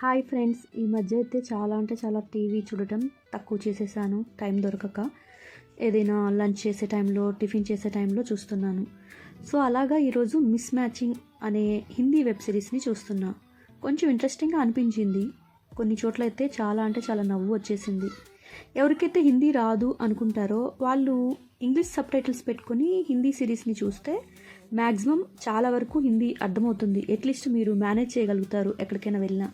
Hi friends ఈ మధ్య అయితే చాలా అంటే చాలా టీవీ చూడటం తక్కువ చేసేసాను. టైం దొరకక ఏదైనా లంచ్ చేసే టైంలో టిఫిన్ చేసే టైంలో చూస్తున్నాను. సో అలాగా ఈరోజు మిస్ మ్యాచింగ్ అనే హిందీ వెబ్ సిరీస్ని చూస్తున్నా. కొంచెం ఇంట్రెస్టింగ్గా అనిపించింది. కొన్ని చోట్ల అయితే చాలా అంటే చాలా నవ్వు వచ్చేసింది. ఎవరికైతే హిందీ రాదు అనుకుంటారో వాళ్ళు ఇంగ్లీష్ సబ్ టైటిల్స్ పెట్టుకొని హిందీ సిరీస్ని చూస్తే మ్యాక్సిమం చాలా వరకు హిందీ అర్థమవుతుంది. అట్లీస్ట్ మీరు మేనేజ్ చేయగలుగుతారు ఎక్కడికైనా వెళ్ళినా.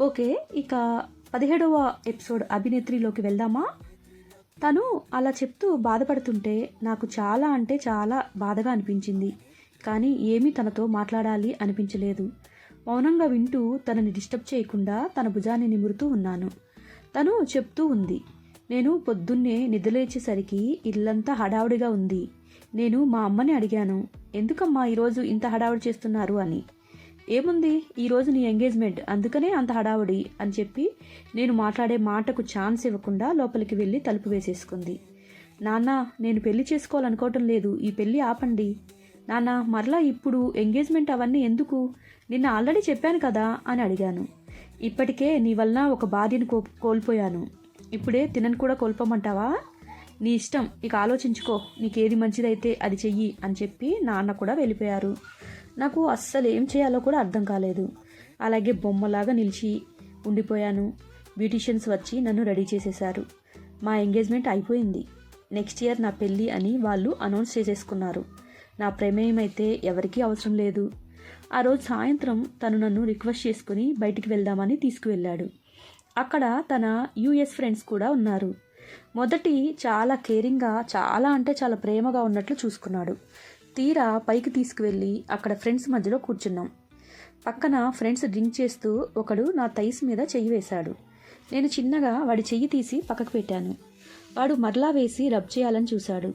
ఓకే ఇక పదిహేడవ ఎపిసోడ్ అభినేత్రిలోకి వెళ్దామా? తను అలా చెప్తూ బాధపడుతుంటే నాకు చాలా అంటే చాలా బాధగా అనిపించింది. కానీ ఏమీ తనతో మాట్లాడాలి అనిపించలేదు. మౌనంగా వింటూ తనని డిస్టర్బ్ చేయకుండా తన భుజాన్ని నిమురుతూ ఉన్నాను. తను చెప్తూ ఉంది నేను పొద్దున్నే నిద్రలేచేసరికి ఇల్లంతా హడావుడిగా ఉంది. నేను మా అమ్మని అడిగాను ఎందుకమ్మా ఈరోజు ఇంత హడావుడి చేస్తున్నారు అని. ఏముంది? ఈరోజు నీ ఎంగేజ్మెంట్. అందుకనే అంత హడావుడి అని చెప్పి నేను మాట్లాడే మాటకు ఛాన్స్ ఇవ్వకుండా లోపలికి వెళ్ళి తలుపు వేసేసుకుంది. నాన్న నేను పెళ్ళి చేసుకోవాలనుకోవటం లేదు. ఈ పెళ్ళి ఆపండి. నాన్న మరలా ఇప్పుడు ఎంగేజ్మెంట్ అవన్నీ ఎందుకు? నిన్న ఆల్రెడీ చెప్పాను కదా అని అడిగాను. ఇప్పటికే నీ వలన ఒక భార్యను కో కోల్పోయాను. ఇప్పుడే తినను కూడా కోల్పోమంటావా? నీ ఇష్టం. ఇక ఆలోచించుకో. నీకేది మంచిదైతే అది చెయ్యి అని చెప్పి నాన్న కూడా వెళ్ళిపోయారు. నాకు అస్సలు ఏం చేయాలో కూడా అర్థం కాలేదు. అలాగే బొమ్మలాగా నిలిచి ఉండిపోయాను. బ్యూటీషియన్స్ వచ్చి నన్ను రెడీ చేసేశారు. మా ఎంగేజ్మెంట్ అయిపోయింది. నెక్స్ట్ ఇయర్ నా పెళ్ళి అని వాళ్ళు అనౌన్స్ చేసేసుకున్నారు. నా ప్రమేయం అయితే ఎవరికీ అవసరం లేదు. ఆ రోజు సాయంత్రం తను నన్ను రిక్వెస్ట్ చేసుకుని బయటికి వెళ్దామని తీసుకువెళ్ళాడు. అక్కడ తన యూఎస్ ఫ్రెండ్స్ కూడా ఉన్నారు. మొదటి చాలా కేరింగ్గా చాలా అంటే చాలా ప్రేమగా ఉన్నట్లు చూసుకున్నాడు. తీరా పైకి తీసుకువెళ్ళి అక్కడ ఫ్రెండ్స్ మధ్యలో కూర్చున్నాం. పక్కన ఫ్రెండ్స్ డ్రింక్ చేస్తూ ఒకడు నా తైస్ మీద చెయ్యి వేశాడు. నేను చిన్నగా వాడి చెయ్యి తీసి పక్కకు పెట్టాను. వాడు మరలా వేసి రబ్ చేయాలని చూశాడు.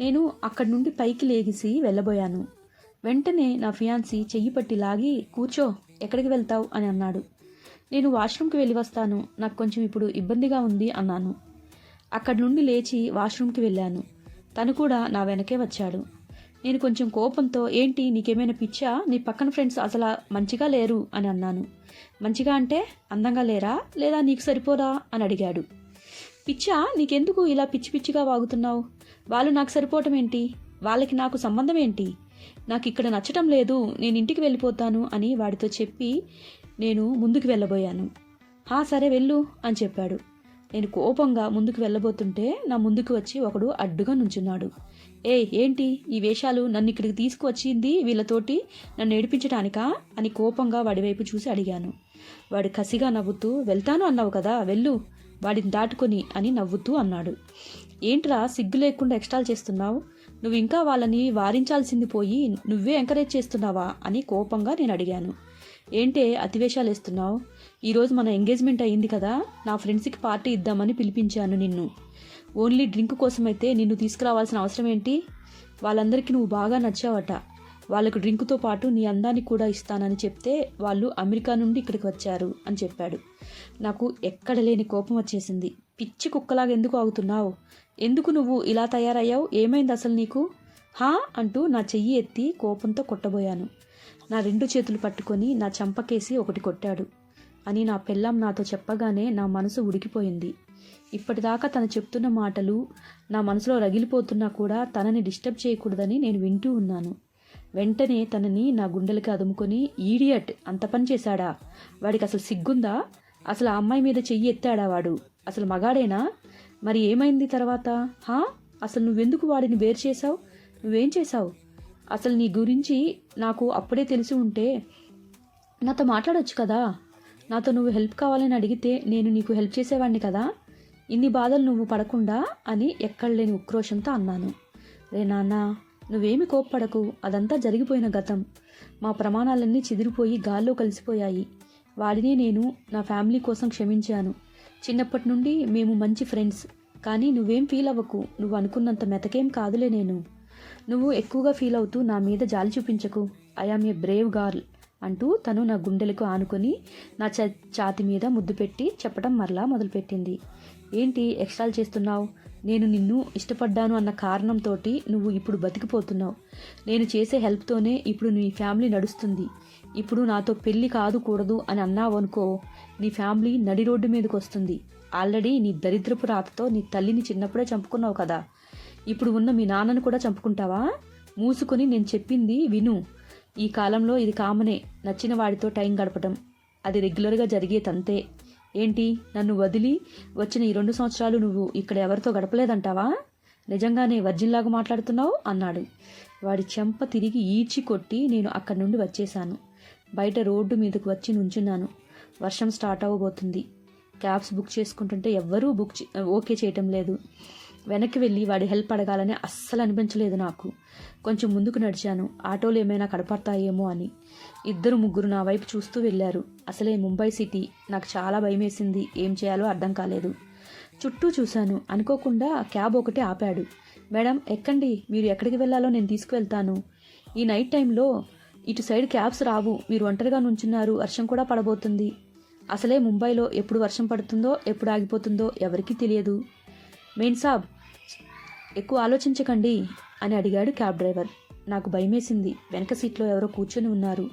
నేను అక్కడి నుండి పైకి లేగిసి వెళ్ళబోయాను. వెంటనే నా ఫియాన్సీ చెయ్యి పట్టి లాగి కూర్చో ఎక్కడికి వెళ్తావు? అని అన్నాడు. నేను వాష్రూమ్కి వెళ్ళి వస్తాను. నాకు కొంచెం ఇప్పుడు ఇబ్బందిగా ఉంది అన్నాను. అక్కడి నుండి లేచి వాష్రూమ్కి వెళ్ళాను. తను కూడా నా వెనకే వచ్చాడు. నేను కొంచెం కోపంతో ఏంటి నీకేమైనా పిచ్చా? నీ పక్కన ఫ్రెండ్స్ అసలు మంచిగా లేరు అని అన్నాను. మంచిగా అంటే అందంగా లేరా? లేదా నీకు సరిపోరా అని అడిగాడు. పిచ్చా నీకెందుకు ఇలా పిచ్చి పిచ్చిగా వాగుతున్నావు? వాళ్ళు నాకు సరిపోవటం ఏంటి? వాళ్ళకి నాకు సంబంధం ఏంటి? నాకు ఇక్కడ నచ్చటం లేదు నేను ఇంటికి వెళ్ళిపోతాను అని వాడితో చెప్పి నేను ముందుకు వెళ్ళబోయాను. హా సరే వెళ్ళు అని చెప్పాడు. నేను కోపంగా ముందుకు వెళ్ళబోతుంటే నా ముందుకు వచ్చి ఒకడు అడ్డుగా నుంచున్నాడు. ఏ ఏంటి? ఈ వేషాలు నన్ను ఇక్కడికి తీసుకువచ్చింది వీళ్ళతోటి? నన్ను ఏడిపించటానికా? అని కోపంగా వాడి వైపు చూసి అడిగాను. వాడు కసిగా నవ్వుతూ వెళ్తాను అన్నావు కదా వెళ్ళు. వాడిని దాటుకొని అని నవ్వుతూ అన్నాడు. ఏంట్రా సిగ్గు లేకుండా ఎక్స్ట్రాల్ చేస్తున్నావు? నువ్వు ఇంకా వాళ్ళని వారించాల్సింది పోయి నువ్వే ఎంకరేజ్ చేస్తున్నావా? అని కోపంగా నేను అడిగాను. ఏంటే అతివేషాలు వేస్తున్నావు? ఈరోజు మన ఎంగేజ్మెంట్ అయ్యింది కదా నా ఫ్రెండ్స్కి పార్టీ ఇద్దామని పిలిపించాను నిన్ను. ఓన్లీ డ్రింక్ కోసమైతే నిన్ను తీసుకురావాల్సిన అవసరం ఏంటి? వాళ్ళందరికీ నువ్వు బాగా నచ్చావట. వాళ్ళకు డ్రింక్తో పాటు నీ అందాన్ని కూడా ఇస్తానని చెప్తే వాళ్ళు అమెరికా నుండి ఇక్కడికి వచ్చారు అని చెప్పాడు. నాకు ఎక్కడ లేని కోపం వచ్చేసింది. పిచ్చి కుక్కలాగా ఎందుకు ఆగుతున్నావు? ఎందుకు నువ్వు ఇలా తయారయ్యావు? ఏమైంది అసలు నీకు? హా? అంటూ నా చెయ్యి ఎత్తి కోపంతో కొట్టబోయాను. నా రెండు చేతులు పట్టుకొని నా చంపకేసి ఒకటి కొట్టాడు. అని నా పెళ్ళాం నాతో చెప్పగానే నా మనసు ఉడికిపోయింది. ఇప్పటిదాకా తను చెప్తున్న మాటలు నా మనసులో రగిలిపోతున్నా కూడా తనని డిస్టర్బ్ చేయకూడదని నేను వింటూ ఉన్నాను. వెంటనే తనని నా గుండెలకి అదుముకొని ఈడియట్ అంత పని చేశాడా? వాడికి అసలు సిగ్గుందా? అసలు ఆ అమ్మాయి మీద చెయ్యి ఎత్తాడా వాడు? అసలు మగాడేనా? మరి ఏమైంది తర్వాత? హా? అసలు నువ్వెందుకు వాడిని వేరు చేశావు? నువ్వేం చేశావు? అసలు నీ గురించి నాకు అప్పుడే తెలిసి ఉంటే నాతో మాట్లాడొచ్చు కదా? నాతో నువ్వు హెల్ప్ కావాలని అడిగితే నేను నీకు హెల్ప్ చేసేవాడిని కదా? ఇన్ని బాధలు నువ్వు పడకుండా అని ఎక్కడలేని ఉక్రోషంతో అన్నాను. రే నాన్న నువ్వేమి కోప్పడకు. అదంతా జరిగిపోయిన గతం. మా ప్రమాణాలన్నీ చెదిరిపోయి గాల్లో కలిసిపోయాయి. వాడినే నేను నా ఫ్యామిలీ కోసం క్షమించాను. చిన్నప్పటి నుండి మేము మంచి ఫ్రెండ్స్. కానీ నువ్వేం ఫీల్ అవ్వకు. నువ్వు అనుకున్నంత మెతకేం కాదులే నేను. నువ్వు ఎక్కువగా ఫీల్ అవుతూ నా మీద జాలి చూపించకు. I am a brave girl. అంటూ తను నా గుండెలకు ఆనుకొని నా చ ఛాతి మీద ముద్దు పెట్టి చెప్పడం మరలా మొదలుపెట్టింది. ఏంటి ఎక్స్ట్రాలు చేస్తున్నావు? నేను నిన్ను ఇష్టపడ్డాను అన్న కారణంతో నువ్వు ఇప్పుడు బతికిపోతున్నావు. నేను చేసే హెల్ప్తోనే ఇప్పుడు నీ ఫ్యామిలీ నడుస్తుంది. ఇప్పుడు నాతో పెళ్ళి కాదు కూడదు అని అన్నావు అనుకో నీ ఫ్యామిలీ నడి రోడ్డు మీదకి వస్తుంది. ఆల్రెడీ నీ దరిద్రపు రాతతో నీ తల్లిని చిన్నప్పుడే చంపుకున్నావు కదా. ఇప్పుడు ఉన్న మీ నాన్నను కూడా చంపుకుంటావా? మూసుకొని నేను చెప్పింది విను. ఈ కాలంలో ఇది కామనే నచ్చిన వాడితో టైం గడపటం. అది రెగ్యులర్గా జరిగే తంతే. ఏంటి? నన్ను వదిలి వచ్చిన ఈ రెండు సంవత్సరాలు నువ్వు ఇక్కడ ఎవరితో గడపలేదంటావా? నిజంగానే వర్జిన్లాగా మాట్లాడుతున్నావు? అన్నాడు. వాడి చెంప తిరిగి ఈడ్చి కొట్టి నేను అక్కడి నుండి వచ్చేశాను. బయట రోడ్డు మీదకు వచ్చి నుంచున్నాను. వర్షం స్టార్ట్ అవ్వబోతుంది. క్యాబ్స్ బుక్ చేసుకుంటుంటే ఎవ్వరూ బుక్ చే- ఓకే చేయటం లేదు. వెనక్కి వెళ్ళి వాడి హెల్ప్ అడగాలని అస్సలు అనిపించలేదు నాకు. కొంచెం ముందుకు నడిచాను. ఆటోలు ఏమైనా కడపడతాయేమో అని. ఇద్దరు ముగ్గురు నా వైపు చూస్తూ వెళ్ళారు. అసలే ముంబై సిటీ నాకు చాలా భయమేసింది. ఏం చేయాలో అర్థం కాలేదు. చుట్టూ చూశాను. అనుకోకుండా క్యాబ్ ఒకటి ఆపాడు. మేడం ఎక్కండి. మీరు ఎక్కడికి వెళ్ళాలో నేను తీసుకువెళ్తాను. ఈ నైట్ టైంలో ఇటు సైడ్ క్యాబ్స్ రావు. మీరు ఒంటరిగా నుంచున్నారు. వర్షం కూడా పడబోతుంది. అసలే ముంబైలో ఎప్పుడు వర్షం పడుతుందో ఎప్పుడు ఆగిపోతుందో ఎవరికీ తెలియదు. మెయిన్ సాబ్ ఎక్కువ ఆలోచించకండి అని అడిగాడు క్యాబ్ డ్రైవర్. నాకు భయమేసింది. వెనక సీట్లో ఎవరో కూర్చొని ఉన్నారు.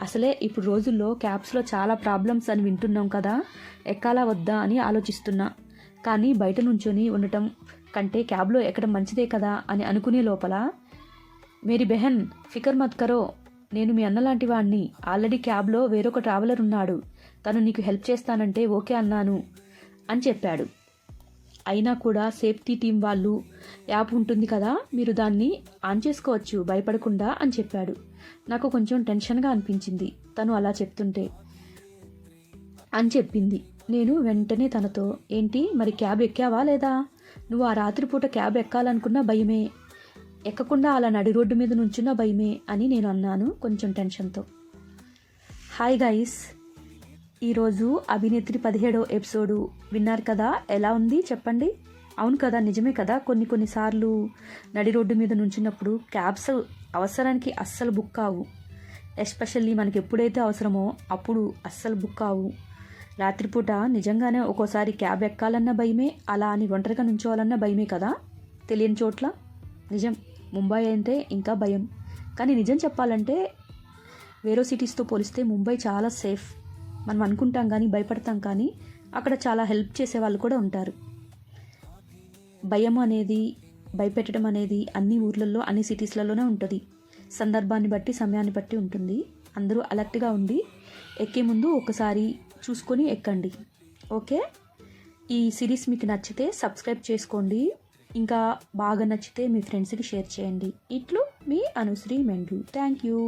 అసలే ఇప్పుడు రోజుల్లో క్యాబ్స్లో చాలా ప్రాబ్లమ్స్ అని వింటున్నాం కదా ఎక్కాలా వద్దా అని ఆలోచిస్తున్నా. కానీ బయట నుంచొని ఉండటం కంటే క్యాబ్లో ఎక్కడం మంచిదే కదా అని అనుకునే లోపల మేరీ బెహన్ ఫికర్ మత్ కరో నేను మీ అన్నలాంటి వాడిని ఆల్రెడీ క్యాబ్లో వేరొక ట్రావెలర్ ఉన్నాడు. తను నీకు హెల్ప్ చేస్తానంటే ఓకే అన్నాను అని చెప్పాడు. అయినా కూడా సేఫ్టీ టీం వాళ్ళు యాప్ ఉంటుంది కదా మీరు దాన్ని ఆన్ చేసుకోవచ్చు భయపడకుండా అని చెప్పాడు. నాకు కొంచెం టెన్షన్గా అనిపించింది. తను అలా చెప్తుంటే అని చెప్పింది. నేను వెంటనే తనతో ఏంటి మరి క్యాబ్ ఎక్కావా లేదా? నువ్వు ఆ రాత్రిపూట క్యాబ్ ఎక్కాలనుకున్న భయమే. ఎక్కకుండా అలా నడి రోడ్డు మీద నుంచున్న భయమే అని నేను అన్నాను కొంచెం టెన్షన్తో. హాయ్ గైస్ ఈరోజు అభినేత్రి పదిహేడో ఎపిసోడు విన్నారు కదా? ఎలా ఉంది? చెప్పండి. అవును కదా నిజమే కదా. కొన్ని కొన్నిసార్లు నడి రోడ్డు మీద నుంచినప్పుడు క్యాబ్స్ అవసరానికి అస్సలు బుక్ కావు. ఎస్పెషల్లీ మనకి ఎప్పుడైతే అవసరమో అప్పుడు అస్సలు బుక్ కావు. రాత్రిపూట నిజంగానే ఒక్కోసారి క్యాబ్ ఎక్కాలన్న భయమే అలా అని ఒంటరిగా నుంచోవాలన్న భయమే కదా? తెలియని చోట్ల. నిజం. ముంబై అంటే ఇంకా భయం. కానీ నిజం చెప్పాలంటే వేరే సిటీస్తో పోలిస్తే ముంబై చాలా సేఫ్. మనం అనుకుంటాం కానీ భయపడతాం కానీ అక్కడ చాలా హెల్ప్ చేసే వాళ్ళు కూడా ఉంటారు. భయం అనేది భయపెట్టడం అనేది అన్ని ఊర్లలో అన్ని సిటీస్లలోనే ఉంటుంది. సందర్భాన్ని బట్టి సమయాన్ని బట్టి ఉంటుంది. అందరూ అలర్ట్గా ఉండి ఎక్కే ముందు ఒకసారి చూసుకొని ఎక్కండి. ఓకే? ఈ సిరీస్ మీకు నచ్చితే సబ్స్క్రైబ్ చేసుకోండి. ఇంకా బాగా నచ్చితే మీ ఫ్రెండ్స్కి షేర్ చేయండి. ఇట్లు మీ అనుశ్రీ మెండు. Thank you.